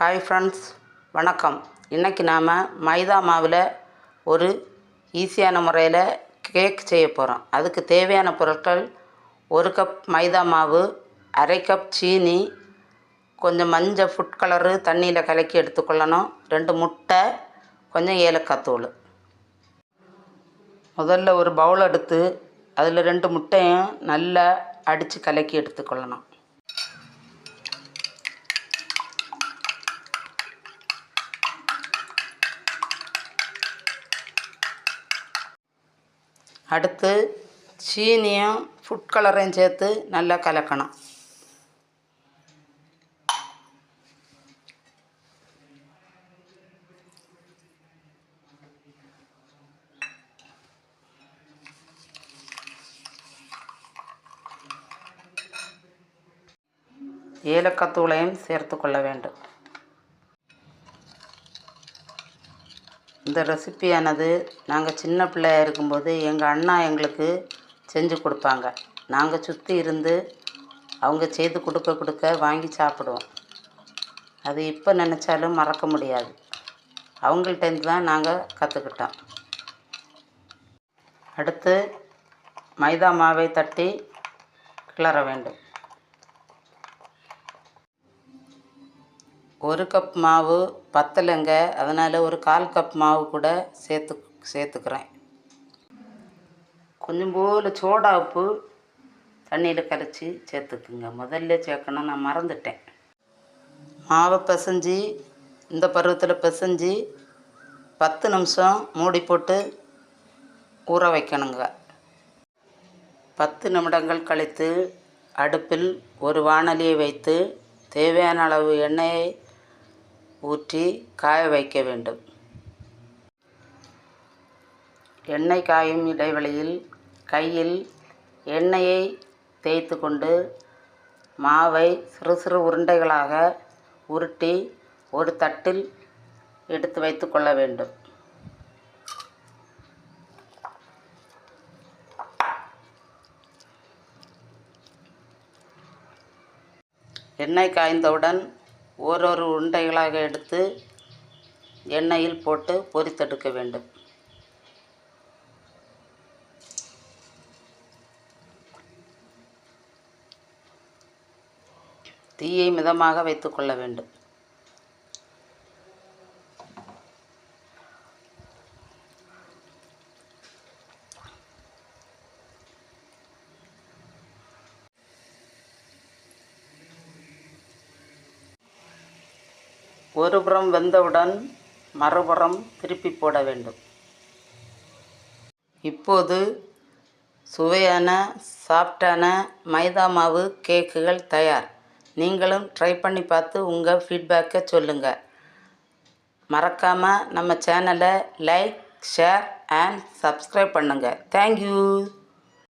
Hi friends வணக்கம். இன்றைக்கி நாம் மைதா மாவில் ஒரு ஈஸியான முறையில் கேக் செய்ய போகிறோம் அதுக்கு தேவையான பொருட்கள் ஒரு கப் மைதா மாவு அரை கப் சீனி கொஞ்சம் மஞ்சள் ஃபுட் கலரு தண்ணியில் கலக்கி எடுத்துக்கொள்ளணும். ரெண்டு முட்டை கொஞ்சம் ஏலக்காய் தூள். முதல்ல ஒரு பவுல் எடுத்து அதில் ரெண்டு முட்டையும் நல்லா அடித்து கலக்கி எடுத்துக்கொள்ளணும். அடுத்து சீனியும் ஃபுட் கலரையும் சேர்த்து நல்லா கலக்கணும். ஏலக்காய் தூளையும் சேர்த்து கொள்ள வேண்டும். இந்த ரெசிப்பியானது நாங்கள் சின்ன பிள்ளையா இருக்கும்போது எங்கள் அண்ணா எங்களுக்கு செஞ்சு கொடுப்பாங்க. நாங்கள் சுற்றி இருந்து அவங்க செய்து கொடுக்க கொடுக்க வாங்கி சாப்பிடுவோம். அது இப்போ நினச்சாலும் மறக்க முடியாது. அவங்கள்ட்டேருந்து தான் நாங்கள் கற்றுக்கிட்டோம் அடுத்து மைதா மாவை தட்டி கிளற வேண்டும். ஒரு கப் மாவு பத்தலைங்க. அதனால் ஒரு கால் கப் மாவு கூட சேர்த்து சேர்த்துக்கிறேன். கொஞ்சம் போல் சோடா உப்பு தண்ணியில் கரைச்சி சேர்த்துக்குங்க. முதல்ல சேர்க்கணும். நான் மறந்துட்டேன். மாவை பிசைஞ்சு இந்த பருவத்தில் பிசைஞ்சு பத்து நிமிஷம் மூடி போட்டு ஊற வைக்கணுங்க. பத்து நிமிடங்கள் கழித்து அடுப்பில் ஒரு வானலியை வைத்து தேவையான அளவு எண்ணெயை ஊற்றி காய வைக்க வேண்டும். எண்ணெய் காயும் இடைவெளியில் கையில் எண்ணெயை தேய்த்து கொண்டு மாவை சிறு சிறு உருண்டைகளாக உருட்டி ஒரு தட்டில் எடுத்து வைத்து கொள்ள வேண்டும். எண்ணெய் காய்ந்தவுடன் ஒரு ஒரு உருண்டைகளாக எடுத்து எண்ணெயில் போட்டு பொரித்தெடுக்க வேண்டும். தீயை மிதமாக வைத்துக்கொள்ள வேண்டும். ஒரு புறம் வெந்தவுடன் மறுபுறம் திருப்பி போட வேண்டும். இப்போது சுவையான சாஃப்டான மைதா மாவு கேக்குகள் தயார். நீங்களும் ட்ரை பண்ணி பார்த்து உங்கள் ஃபீட்பேக்கை சொல்லுங்கள் மறக்காமல் நம்ம சேனலை லைக் ஷேர் அண்ட் சப்ஸ்கிரைப் பண்ணுங்கள் தேங்க்யூ